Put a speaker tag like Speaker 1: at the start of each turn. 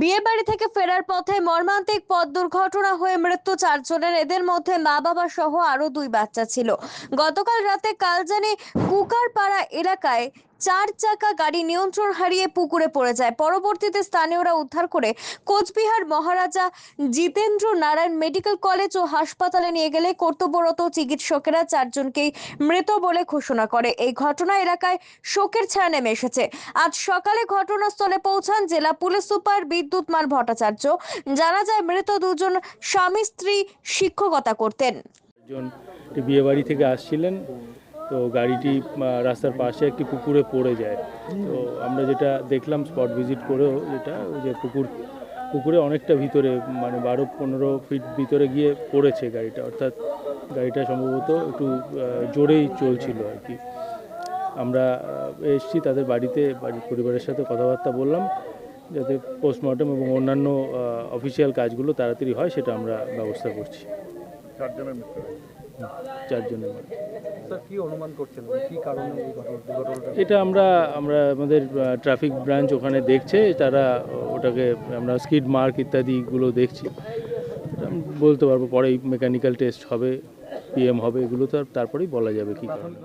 Speaker 1: বিয়ে বাড়ি থেকে ফেরার পথে মর্মান্তিক পথ দুর্ঘটনা হয়ে মৃত্যু চারজনের। এদের মধ্যে মা বাবা সহ আরও দুই বাচ্চা ছিল। গতকাল রাতে কালজানি কুকারপাড়া এলাকায় চার চাকা গাড়ি নিয়ন্ত্রণ হারিয়ে পুকুরে পড়ে যায়। পরবর্তীতে স্থানীয়রা উদ্ধার করে কোচবিহার মহারাজা জিতেন্দ্র নারায়ণ মেডিকেল কলেজ ও হাসপাতালে নিয়ে গেলে কর্তব্যরত চিকিৎসকেরা চারজনকেই মৃত বলে ঘোষণা করে। এই ঘটনা এলাকায় শোকের ছায়া নেমে এসেছে। আজ সকালে ঘটনাস্থলে পৌঁছান জেলা পুলিশ সুপার বিদ্যুৎ মান ভট্টাচার্য। জানা যায়, মৃত দুজন স্বামী, স্ত্রী শিক্ষকতা করতেন।
Speaker 2: বিয়ে বাড়ি থেকে আসছিলেন। তো গাড়িটি রাস্তার পাশে একটি পুকুরে পড়ে যায়। তো আমরা যেটা দেখলাম, স্পট ভিজিট করেও যেটা, যে পুকুর, পুকুরে অনেকটা ভিতরে মানে বারো পনেরো ফিট ভিতরে গিয়ে পড়েছে গাড়িটা। অর্থাৎ গাড়িটা সম্ভবত একটু জোরেই চলছিল আর কি। আমরা এসছি, তাদের বাড়িতে বাড়ির পরিবারের সাথে কথাবার্তা বললাম, যাতে পোস্টমর্টম এবং অন্যান্য অফিসিয়াল কাজগুলো তাড়াতাড়ি হয়, সেটা আমরা ব্যবস্থা করছি।
Speaker 3: চারজনের মৃত্যু
Speaker 2: চারজনের
Speaker 4: কি অনুমান করছেন? কি কারণে এই ঘটনা দুর্ঘটনাটা
Speaker 2: এটা আমরা আমরা আমাদের ট্রাফিক ব্রাঞ্চ ওখানে দেখছে তারা ওটাকে আমরা স্কিড মার্ক ইত্যাদিগুলো দেখছি। বলতে পারব পরে মেকানিক্যাল টেস্ট হবে পিএম হবে এগুলো তো আর তারপরেই বলা যাবে কি কারণে।